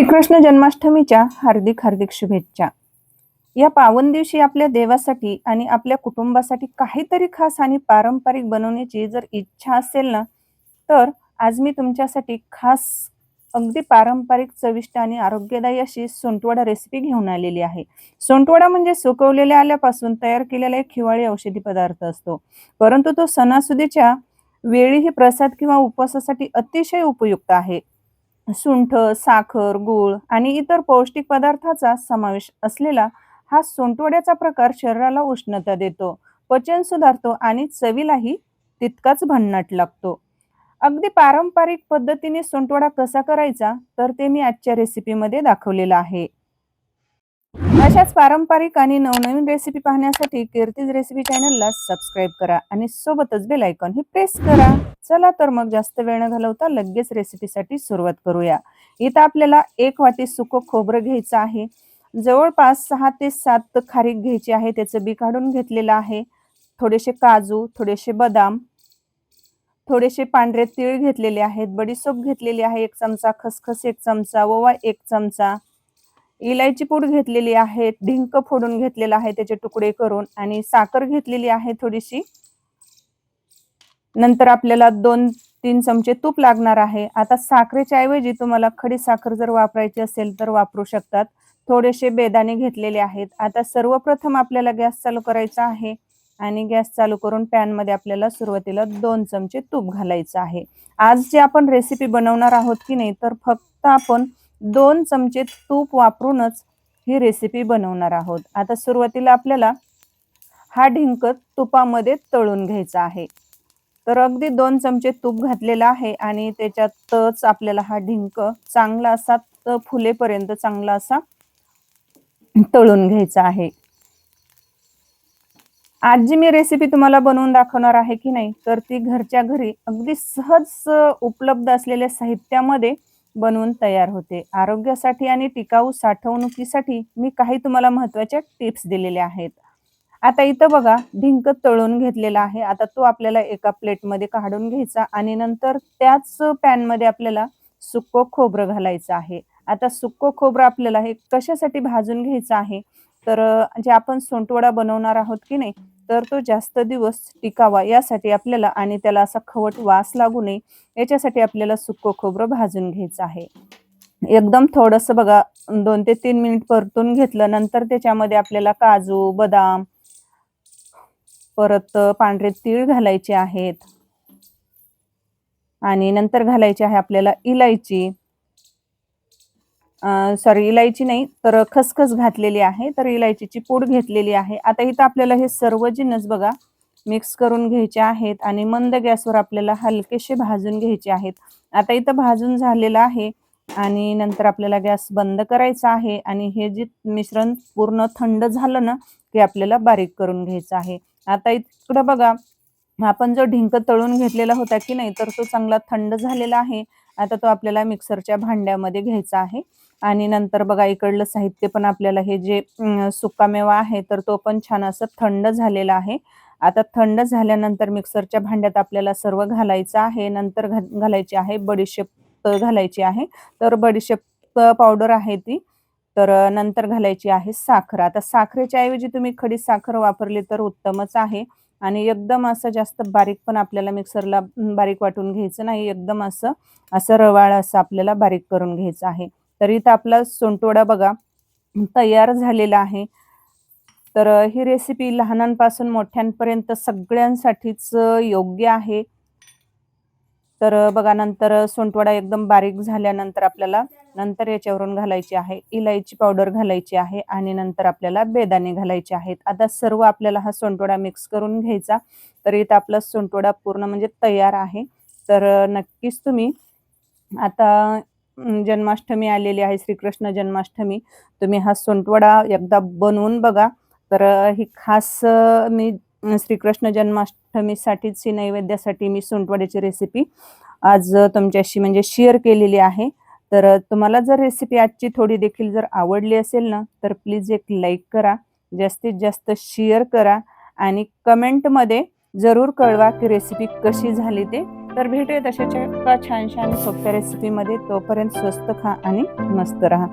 श्रीकृष्ण जन्माष्टमीच्या हार्दिक हार्दिक शुभेच्छा. या पावन दिवशी आपल्या देवासाठी आणि आपल्या कुटुंबासाठी काहीतरी खास आणि पारंपरिक बनवण्याची जर इच्छा असेल ना तर आज मी तुमच्यासाठी खास अगदी पारंपरिक चविष्ट आणि आरोग्यदायी अशी सोंटवडा रेसिपी घेऊन आलेली आहे. सोंटवडा म्हणजे सुकवलेल्या आल्यापासून तयार केलेला एक हिवाळी औषधी पदार्थ असतो. परंतु तो सणासुदीच्या वेळीही प्रसाद किंवा उपवासासाठी अतिशय उपयुक्त आहे. सुंठ साखर गूळ आणि इतर पौष्टिक पदार्थाचा समावेश असलेला हा सोंटवड्याचा प्रकार शरीराला उष्णता देतो पचन सुधारतो आणि चवीलाही तितकाच भन्नाट लागतो. अगदी पारंपरिक पद्धतीने सोंटवडा कसा करायचा तर ते मी आजच्या रेसिपीमध्ये दाखवलेलं आहे. अशाच पारंपरिक आणि नवनवीन रेसिपी पाहण्यासाठी कीर्तीज रेसिपी चॅनलला सबस्क्राईब करा आणि सोबतच बेल आयकॉन ही प्रेस करा. चला तर मग जास्त वेळ न घालवता लगेच रेसिपीसाठी सुरुवात करूया. इथं आपल्याला एक वाटी सुकं खोबरं घ्यायचं आहे. जवळपास सहा ते सात खारीक घ्यायची आहे. त्याचं बी काढून घेतलेलं आहे. थोडेसे काजू थोडेसे बदाम थोडेसे पांढरे तीळ घेतलेले आहेत. बडीसोप घेतलेली आहे. एक चमचा खसखस एक चमचा ओवा एक चमचा इलायची पूड घेतलेली आहे ढिंक फोडून घेतलेला आहे त्याचे तुकडे करून आणि साखर घेतलेली आहे थोडीशी. नंतर आपल्याला दोन तीन चमचे तूप लागणार आहे. आता साखरेच्या ऐवजी तुम्हाला खडी साखर जर वापरायची असेल तर वापरू शकतात. थोडेसे बेदाणे घेतलेले आहेत. आता सर्वप्रथम आपल्याला गॅस चालू करायचा आहे आणि गॅस चालू करून पॅनमध्ये आपल्याला सुरुवातीला दोन चमचे तूप घालायचं आहे. आज जे आपण रेसिपी बनवणार आहोत की नाही तर फक्त आपण दोन चमचे तूप वापरूनच ही रेसिपी बनवणार आहोत. आता सुरुवातीला आपल्याला हा ढिंक तुपामध्ये तळून घ्यायचा आहे. तर अगदी दोन चमचे तूप घातलेला आहे आणि त्याच्यातच आपल्याला हा ढिंक चांगला असा फुलेपर्यंत चांगला असा तळून घ्यायचा आहे. आज जी मी रेसिपी तुम्हाला बनवून दाखवणार आहे की नाही तर ती घरच्या घरी अगदी सहज उपलब्ध असलेल्या साहित्यामध्ये बनवून तयार होते. आरोग्यासाठी आणि टिकाऊ साठवणुकीसाठी मी काही तुम्हाला महत्त्वाच्या टिप्स दिलेल्या आहेत. आता इथं बघा ढिंक तळून घेतलेला आहे. आता तो आपल्याला एका प्लेटमध्ये काढून घ्यायचा आणि नंतर त्याच पॅनमध्ये आपल्याला सुक्को खोबरं घालायचं आहे. आता सुक्को खोबरं आपल्याला हे कशासाठी भाजून घ्यायचं आहे? तर जे आपण सोंटवडा बनवणार आहोत की नाही तर तो जास्त दिवस टिकावा यासाठी आपल्याला आणि त्याला असा खवट वास लागू नये याच्यासाठी आपल्याला सुक्क खोबरं भाजून घ्यायचं आहे. एकदम थोडस बघा दोन ते तीन मिनिट परतून घेतलं नंतर त्याच्यामध्ये आपल्याला काजू बदाम परत पांढरे तीळ घालायचे आहेत. आणि नंतर घालायची आहे आपल्याला इलायची. सॉरी इलायची नाही तर खसखस घातलेली आहे तर इलायचीची पूड घेतलेली आहे. आता इथं आपल्याला हे सर्व जिन्नस बघा मिक्स करून घ्यायचे आहेत आणि मंद गॅसवर आपल्याला हलकेसे भाजून घ्यायचे आहेत. आता इथं भाजून झालेलं आहे आणि नंतर आपल्याला गॅस बंद करायचा आहे आणि हे जे मिश्रण पूर्ण थंड झालं ना ते आपल्याला बारीक करून घ्यायचं आहे. आता इकडं बघा आपण जो ढिंक तळून घेतलेला होता की नाही तर तो चांगला थंड झालेला आहे. आता तो आपल्याला मिक्सरच्या भांड्यामध्ये घ्यायचा आहे. आणि नंतर बघा इकडलं साहित्य पण आपल्याला हे जे सुकामेवा आहे तर तो पण छान असं थंड झालेला आहे. आता थंड झाल्यानंतर मिक्सरच्या भांड्यात आपल्याला सर्व घालायचं आहे. नंतर घालायची आहे बडीशेप घालायची आहे. तर बडीशेप पावडर आहे ती. तर नंतर घालायची आहे साखर. आता साखरेच्या ऐवजी तुम्ही खडी साखर वापरली तर उत्तमच आहे. आणि एकदम असं जास्त बारीक पण आपल्याला मिक्सरला बारीक वाटून घ्यायचं नाही. एकदम असं असं रवाळ असं आपल्याला बारीक करून घ्यायचं आहे. तर इथं आपला सोनटोडा बघा तयार झालेला आहे. तर ही रेसिपी लहानांपासून मोठ्यांपर्यंत सगळ्यांसाठीच योग्य आहे. तर बघा नंतर सोंटवडा एकदम बारीक झाल्यानंतर आपल्याला नंतर याच्यावरून घालायची आहे इलायची पावडर घालायची आहे आणि नंतर आपल्याला बेदाणे घालायचे आहेत. आता सर्व आपल्याला हा सोनटोडा मिक्स करून घ्यायचा तर इथं आपला सोनटोडा पूर्ण म्हणजे तयार आहे. तर नक्कीच तुम्ही आता जन्माष्टमी आलेली आहे श्रीकृष्ण जन्माष्टमी. तुम्ही हा सोंटवडा एकदा बनवून बघा. तर ही खास मी श्रीकृष्ण जन्माष्टमीसाठीच ही नैवेद्यासाठी मी सोंटवड्याची रेसिपी आज तुमच्याशी म्हणजे शेअर केलेली आहे. तर तुम्हाला जर रेसिपी आजची थोडी देखील जर आवडली असेल ना तर प्लीज एक लाईक करा. जास्तीत जास्त शेअर करा. आणि कमेंटमध्ये जरूर कळवा की रेसिपी कशी झाली ते. तर भेटूया तशाच्या छान छान सोप्या रेसिपीमध्ये तोपर्यंत स्वस्त खा आणि मस्त राहा.